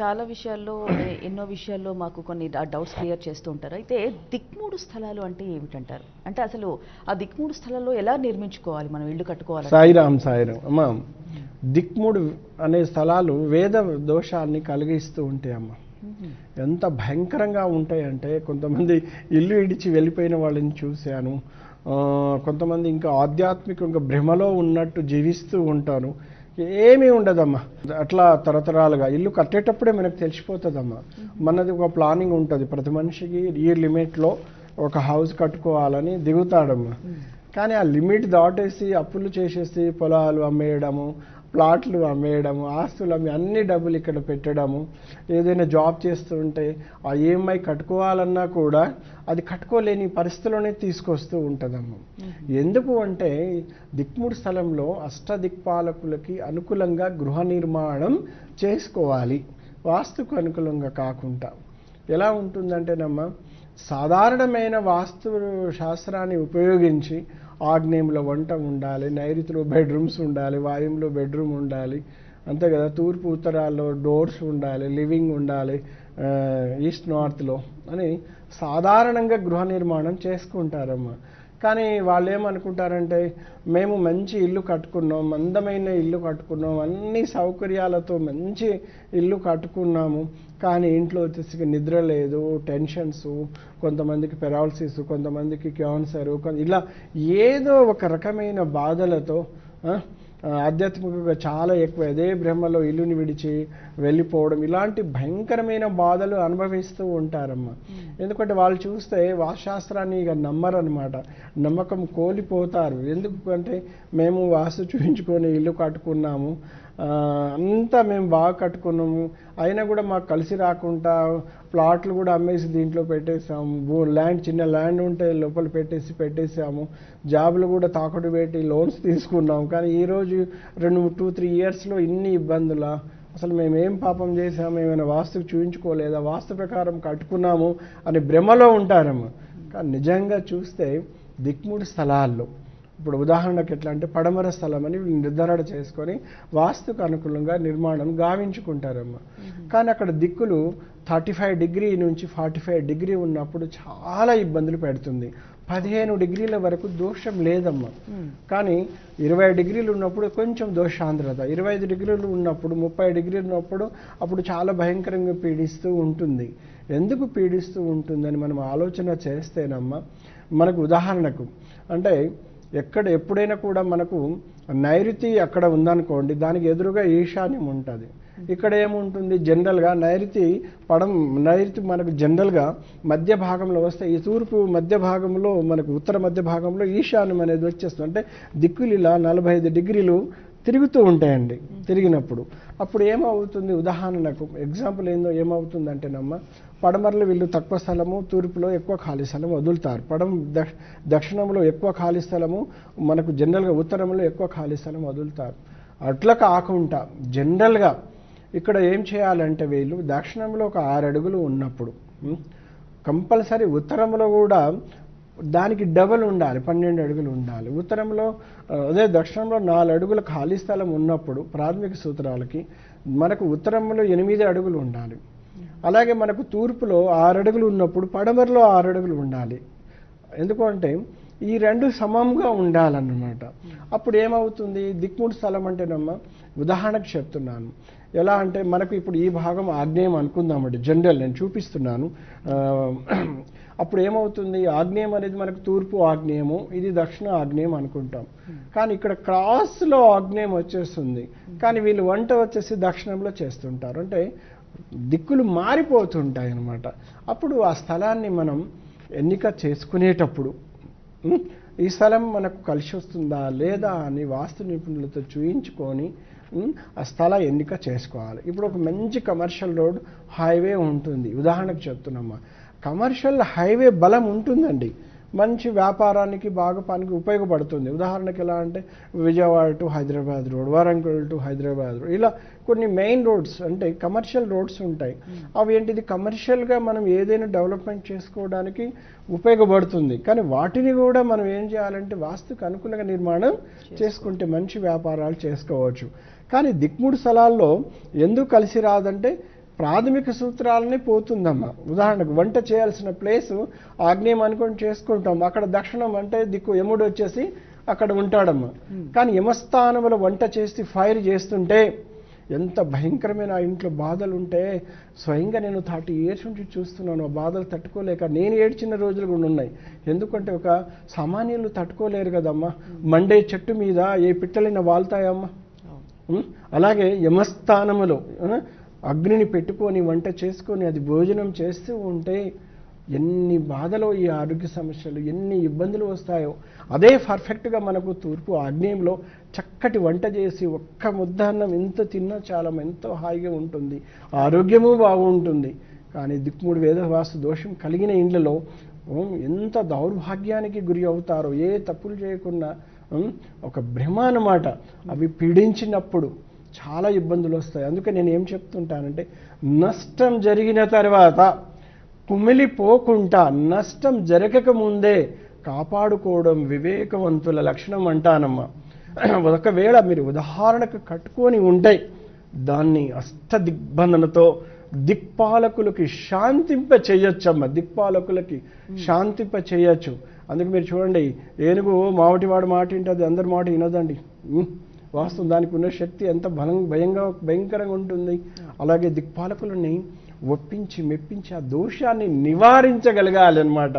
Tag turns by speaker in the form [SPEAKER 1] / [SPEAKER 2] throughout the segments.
[SPEAKER 1] చాలా విషయాల్లో ఎన్నో విషయాల్లో మాకు కొన్ని డౌట్స్ క్లియర్ చేస్తూ ఉంటారు. అయితే దిక్మూడు స్థలాలు అంటే ఏమిటంటారు? అంటే అసలు ఆ దిక్మూడు స్థలాల్లో ఎలా నిర్మించుకోవాలి మనం? ఇల్లు కట్టుకోవాలి
[SPEAKER 2] సాయిరామ్ సాయిరామ్. అమ్మా దిక్ముడు అనే స్థలాలు వేద దోషాన్ని కలిగిస్తూ ఉంటాయి అమ్మ. ఎంత భయంకరంగా ఉంటాయంటే కొంతమంది ఇల్లు ఇడిచి వెళ్ళిపోయిన వాళ్ళని చూశాను. కొంతమంది ఇంకా ఆధ్యాత్మికంగా భ్రమలో ఉన్నట్టు జీవిస్తూ ఉంటారు. ఏమీ ఉండదమ్మా. అట్లా తరతరాలుగా ఇల్లు కట్టేటప్పుడే మనకు తెలిసిపోతుందమ్మా. మనది ఒక ప్లానింగ్ ఉంటుంది. ప్రతి మనిషికి ఈ లిమిట్లో ఒక హౌస్ కట్టుకోవాలని దిగుతాడమ్మా. కానీ ఆ లిమిట్ దాటేసి అప్పులు చేసేసి పొలాలు అమ్మేయడము ప్లాట్లు అమ్మేయడము ఆస్తులు అమ్మి అన్ని డబ్బులు ఇక్కడ పెట్టడము ఏదైనా జాబ్ చేస్తుంటే ఆ ఈఎంఐ కట్టుకోవాలన్నా కూడా అది కట్టుకోలేని పరిస్థితిలోనే తీసుకొస్తూ ఉంటుందమ్మ. ఎందుకు అంటే దిక్ముడు స్థలంలో అష్టదిక్పాలకులకి అనుకూలంగా గృహ నిర్మాణం చేసుకోవాలి. వాస్తుకు అనుకూలంగా కాకుండా. ఎలా ఉంటుందంటేనమ్మా సాధారణమైన వాస్తు శాస్త్రాన్ని ఉపయోగించి ఆగ్నేయంలో వంట ఉండాలి నైరుతిలో బెడ్రూమ్స్ ఉండాలి వాయుంలో బెడ్రూమ్ ఉండాలి అంతే కదా. తూర్పు ఉత్తరాల్లో డోర్స్ ఉండాలి లివింగ్ ఉండాలి ఈస్ట్ నార్త్లో అని సాధారణంగా గృహ నిర్మాణం చేసుకుంటారమ్మ. కానీ వాళ్ళు ఏమనుకుంటారంటే మేము మంచి ఇల్లు కట్టుకున్నాం అందమైన ఇల్లు కట్టుకున్నాం అన్ని సౌకర్యాలతో మంచి ఇల్లు కట్టుకున్నాము కానీ ఇంట్లో వచ్చేసి నిద్ర లేదు టెన్షన్స్ కొంతమందికి పెరాలసిస్ కొంతమందికి క్యాన్సర్ ఇలా ఏదో ఒక రకమైన బాధలతో ఆధ్యాత్మికంగా చాలా ఎక్కువ అదే బ్రహ్మలో ఇల్లుని విడిచి వెళ్ళిపోవడం ఇలాంటి భయంకరమైన బాధలు అనుభవిస్తూ ఉంటారమ్మా. ఎందుకంటే వాళ్ళు చూస్తే వాస్తుశాస్త్రాన్ని ఇక నమ్మరనమాట నమ్మకం కోల్పోతారు. ఎందుకంటే మేము వాస్తు చూపించుకొని ఇల్లు కట్టుకున్నాము. అంతా మేము బాగా కట్టుకున్నాము. అయినా కూడా మాకు కలిసి రాకుండా ప్లాట్లు కూడా అమ్మేసి దీంట్లో పెట్టేసాము భూ ల్యాండ్ చిన్న ల్యాండ్ ఉంటే లోపల పెట్టేసి పెట్టేసాము జాబులు కూడా తాకట్టు పెట్టి లోన్స్ తీసుకున్నాం కానీ ఈరోజు రెండు టూ త్రీ ఇయర్స్లో ఇన్ని ఇబ్బందులా. అసలు మేము ఏం పాపం చేసాము ఏమైనా వాస్తుకు చూపించుకోలేదా వాస్తు ప్రకారం కట్టుకున్నాము అని భ్రమలో ఉంటారము. కానీ నిజంగా చూస్తే దిక్ముడి స్థలాల్లో ఇప్పుడు ఉదాహరణకు ఎట్లా అంటే పడమర స్థలం అని నిర్ధారణ చేసుకొని వాస్తుకు అనుకూలంగా నిర్మాణం గావించుకుంటారమ్మ. కానీ అక్కడ దిక్కులు థర్టీ ఫైవ్ డిగ్రీ నుంచి ఫార్టీ ఫైవ్ డిగ్రీ ఉన్నప్పుడు చాలా ఇబ్బందులు పెడుతుంది. పదిహేను డిగ్రీల వరకు దోషం లేదమ్మా. కానీ ఇరవై డిగ్రీలు ఉన్నప్పుడు కొంచెం దోషాంధ్రత. ఇరవై ఐదు డిగ్రీలు ఉన్నప్పుడు ముప్పై డిగ్రీలు ఉన్నప్పుడు అప్పుడు చాలా భయంకరంగా పీడిస్తూ ఉంటుంది. ఎందుకు పీడిస్తూ ఉంటుందని మనం ఆలోచన చేస్తేనమ్మా మనకు ఉదాహరణకు అంటే ఎక్కడ ఎప్పుడైనా కూడా మనకు నైరుతి అక్కడ ఉందనుకోండి దానికి ఎదురుగా ఈశాన్యం ఉంటుంది. ఇక్కడ ఏముంటుంది? జనరల్గా నైరుతి పడం నైరుతి మనకు జనరల్గా మధ్య భాగంలో వస్తే ఈ తూర్పు మధ్య భాగంలో మనకు ఉత్తర మధ్య భాగంలో ఈశాన్యం అనేది వచ్చేస్తుంది. అంటే దిక్కులు ఇలా నలభై ఐదు డిగ్రీలు తిరుగుతూ ఉంటాయండి తిరిగినప్పుడు. అప్పుడు ఏమవుతుంది? ఉదాహరణకు ఎగ్జాంపుల్ ఏందో ఏమవుతుందంటేనమ్మా పడమరలు వీళ్ళు తక్కువ స్థలము తూర్పులో ఎక్కువ ఖాళీ స్థలం వదులుతారు. పడమ దక్ష దక్షిణంలో ఎక్కువ ఖాళీ స్థలము మనకు జనరల్గా ఉత్తరంలో ఎక్కువ ఖాళీ స్థలం వదులుతారు. అట్లా కాకుండా జనరల్గా ఇక్కడ ఏం చేయాలంటే వీళ్ళు దక్షిణంలో ఒక ఆరు అడుగులు ఉన్నప్పుడు కంపల్సరీ ఉత్తరంలో కూడా దానికి డబల్ ఉండాలి పన్నెండు అడుగులు ఉండాలి. ఉత్తరంలో అదే దక్షిణంలో నాలుగు అడుగుల ఖాళీ స్థలం ఉన్నప్పుడు ప్రాథమిక సూత్రాలకి మనకు ఉత్తరంలో ఎనిమిది అడుగులు ఉండాలి. అలాగే మనకు తూర్పులో ఆరడుగులు ఉన్నప్పుడు పడమరలో ఆరడుగులు ఉండాలి. ఎందుకంటే ఈ రెండు సమంగా ఉండాలన్నమాట. అప్పుడు ఏమవుతుంది? దిక్ముడు స్థలం అంటేనమ్మా ఉదాహరణకు చెప్తున్నాను. ఎలా అంటే మనకు ఇప్పుడు ఈ భాగం ఆగ్నేయం అనుకుందామండి. జనరల్ నేను చూపిస్తున్నాను. అప్పుడు ఏమవుతుంది? ఆగ్నేయం అనేది మనకు తూర్పు ఆగ్నేయము ఇది దక్షిణ ఆగ్నేయం అనుకుంటాం. కానీ ఇక్కడ క్రాస్లో ఆగ్నేయం వచ్చేస్తుంది. కానీ వీళ్ళు వంట వచ్చేసి దక్షిణంలో చేస్తుంటారు. అంటే దిక్కులు మారిపోతుంటాయి అన్నమాట అప్పుడు ఆ స్థలాన్ని మనం ఎన్నిక చేసుకునేటప్పుడు ఈ స్థలం మనకు కలిసి వస్తుందా లేదా అని వాస్తు నిపుణులతో చూయించుకొని ఆ స్థల ఎన్నిక చేసుకోవాలి. ఇప్పుడు ఒక మంచి కమర్షియల్ రోడ్ హైవే ఉంటుంది. ఉదాహరణకు చెప్తున్నామా? కమర్షియల్ హైవే బలం ఉంటుందండి. మంచి వ్యాపారానికి బాగా పనికి ఉపయోగపడుతుంది. ఉదాహరణకి ఎలా అంటే Vijayawada to Hyderabad road Warangal to Hyderabad road ఇలా కొన్ని మెయిన్ రోడ్స్ అంటే కమర్షియల్ రోడ్స్ ఉంటాయి. అవి ఏంటిది? కమర్షియల్గా మనం ఏదైనా డెవలప్మెంట్ చేసుకోవడానికి ఉపయోగపడుతుంది. కానీ వాటిని కూడా మనం ఏం చేయాలంటే వాస్తుకు అనుకూలంగా నిర్మాణం చేసుకుంటే మంచి వ్యాపారాలు చేసుకోవచ్చు. కానీ దిక్ముడు స్థలాల్లో ఎందుకు కలిసి రాదంటే ప్రాథమిక సూత్రాలని పోతుందమ్మా. ఉదాహరణకు వంట చేయాల్సిన ప్లేసు ఆగ్నేయం అనుకొని చేసుకుంటాం. అక్కడ దక్షిణం అంటే దిక్కు యముడు వచ్చేసి అక్కడ ఉంటాడమ్మా. కానీ యమస్థానంలో వంట చేసి ఫైర్ చేస్తుంటే ఎంత భయంకరమైన ఆ ఇంట్లో బాధలు ఉంటే స్వయంగా నేను థర్టీ ఇయర్స్ నుంచి చూస్తున్నాను. ఆ బాధలు తట్టుకోలేక నేను ఏడ్చిన రోజులు కూడా ఉన్నాయి. ఎందుకంటే ఒక సామాన్యులు తట్టుకోలేరు కదమ్మా. మండే చెట్టు మీద ఏ పిట్టలైనా వాళ్తాయమ్మా? అలాగే యమస్థానములో అగ్నిని పెట్టుకొని వంట చేసుకొని అది భోజనం చేస్తూ ఉంటే ఎన్ని బాధలో ఈ ఆరోగ్య సమస్యలు ఎన్ని ఇబ్బందులు వస్తాయో. అదే పర్ఫెక్ట్గా మనకు తూర్పు ఆగ్నేయంలో చక్కటి వంట చేసి ఒక్క ముద్ద అన్నం ఎంత తిన్నా చాలా ఎంతో హాయిగా ఉంటుంది. ఆరోగ్యము బాగుంటుంది. కానీ దిక్ముడు వేదవాస్తు దోషం కలిగిన ఇండ్లలో ఎంత దౌర్భాగ్యానికి గురి అవుతారో ఏ తప్పులు చేయకుండా ఒక భ్రమ అన్నమాట. అవి పీడించినప్పుడు చాలా ఇబ్బందులు వస్తాయి. అందుకే నేను ఏం చెప్తుంటానంటే నష్టం జరిగిన తర్వాత కుమిలిపోకుండా నష్టం జరగక ముందే కాపాడుకోవడం వివేకవంతుల లక్షణం అంటానమ్మా. ఒకవేళ మీరు ఉదాహరణకు కట్టుకొని ఉంటే దాన్ని అష్టదిగ్బంధనతో దిక్పాలకులకి శాంతింప చేయొచ్చమ్మ. దిక్పాలకులకి శాంతింప చేయొచ్చు. అందుకే మీరు చూడండి ఏనుగు మావటివాడు మాట వింటుంది అందరి మాట వినదండి. వాస్తవం దానికి ఉన్న శక్తి ఎంత బలం భయంగా భయంకరంగా ఉంటుంది. అలాగే దిక్పాలకులని ఒప్పించి మెప్పించి ఆ దోషాన్ని నివారించగలగాలి అనమాట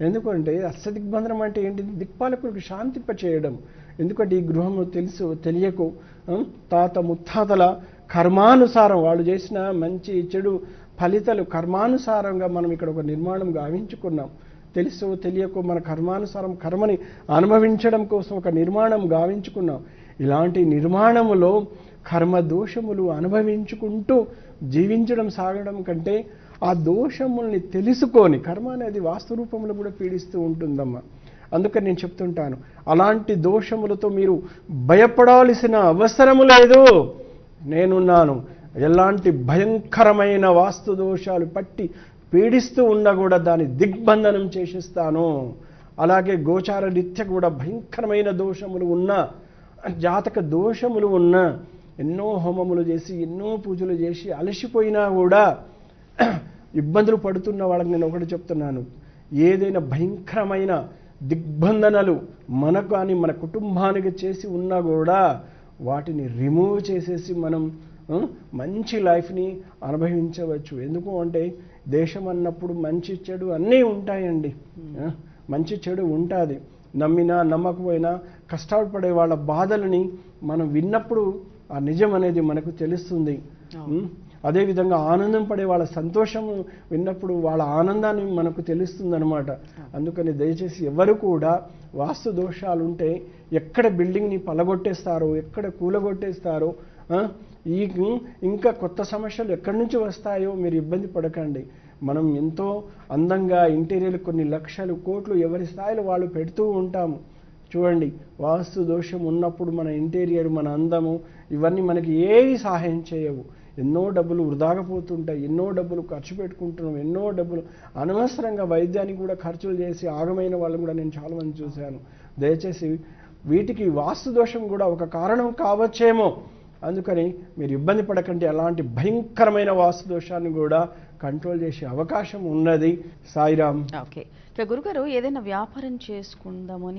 [SPEAKER 2] ఎందుకంటే అష్టదిగ్బంధనం అంటే ఏంటి దిక్పాలకులకు శాంతింపచేయడం. ఎందుకంటే ఈ గృహము తెలుసు తెలియకు తాత ముత్తాతల కర్మానుసారం వాళ్ళు చేసిన మంచి చెడు ఫలితాలు కర్మానుసారంగా మనం ఇక్కడ ఒక నిర్మాణం గావించుకున్నాం. తెలుసో తెలియకో మన కర్మానుసారం కర్మని అనుభవించడం కోసం ఒక నిర్మాణం గావించుకున్నాం. ఇలాంటి నిర్మాణములో కర్మ దోషములు అనుభవించుకుంటూ జీవించడం సాగడం కంటే ఆ దోషముల్ని తెలుసుకొని కర్మ అనేది వాస్తు కూడా పీడిస్తూ ఉంటుందమ్మా. అందుకని నేను చెప్తుంటాను అలాంటి దోషములతో మీరు భయపడాల్సిన అవసరము లేదు. నేనున్నాను ఎలాంటి భయంకరమైన వాస్తు దోషాలు పట్టి పీడిస్తూ ఉన్నా కూడా దాన్ని దిగ్బంధనం చేసిస్తాను. అలాగే గోచార రీత్య కూడా భయంకరమైన దోషములు ఉన్నా జాతక దోషములు ఉన్నా ఎన్నో హోమములు చేసి ఎన్నో పూజలు చేసి అలసిపోయినా కూడా ఇబ్బందులు పడుతున్న వాళ్ళకి నేను ఒకటి చెప్తున్నాను. ఏదైనా భయంకరమైన దిగ్బంధనలు మనకు అని మన కుటుంబానికి చేసి ఉన్నా కూడా వాటిని రిమూవ్ చేసేసి మనం మంచి లైఫ్ని అనుభవించవచ్చు. ఎందుకు అంటే దేశం అన్నప్పుడు మంచి చెడు అన్నీ ఉంటాయండి. మంచి చెడు ఉంటుంది. నమ్మినా నమ్మకపోయినా కష్టపడే వాళ్ళ బాధలని మనం విన్నప్పుడు ఆ నిజం అనేది మనకు తెలుస్తుంది? అదేవిధంగా ఆనందం పడే వాళ్ళ సంతోషం విన్నప్పుడు వాళ్ళ ఆనందాన్ని మనకు తెలుస్తుంది అనమాట అందుకని దయచేసి ఎవరు కూడా వాస్తు దోషాలు ఉంటే ఎక్కడ బిల్డింగ్ని పలగొట్టేస్తారో ఎక్కడ కూలగొట్టేస్తారో ఈ ఇంకా కొత్త సమస్యలు ఎక్కడి నుంచి వస్తాయో మీరు ఇబ్బంది పడకండి. మనం ఎంతో అందంగా ఇంటీరియర్ కొన్ని లక్షలు కోట్లు ఎవరి స్థాయిలో వాళ్ళు పెడుతూ ఉంటాము. చూడండి వాస్తు దోషం ఉన్నప్పుడు మన ఇంటీరియర్ మన అందము ఇవన్నీ మనకి ఏవి సహాయం చేయవు. ఎన్నో డబ్బులు వృధాగా పోతుంటాయి ఎన్నో డబ్బులు ఖర్చు పెట్టుకుంటున్నాం ఎన్నో డబ్బులు అనవసరంగా వైద్యానికి కూడా ఖర్చులు చేసి ఆగమైన వాళ్ళని కూడా నేను చాలామంది చూశాను. దయచేసి వీటికి వాస్తు దోషం కూడా ఒక కారణం కావచ్చేమో. అందుకని మీరు ఇబ్బంది పడకండి. అలాంటి భయంకరమైన వాస్తు దోషాన్ని కూడా కంట్రోల్ చేసే అవకాశం ఉన్నది. సాయిరామ్.
[SPEAKER 1] ఓకే. ఇక గురుగారు ఏదైనా వ్యాపారం చేసుకుందామని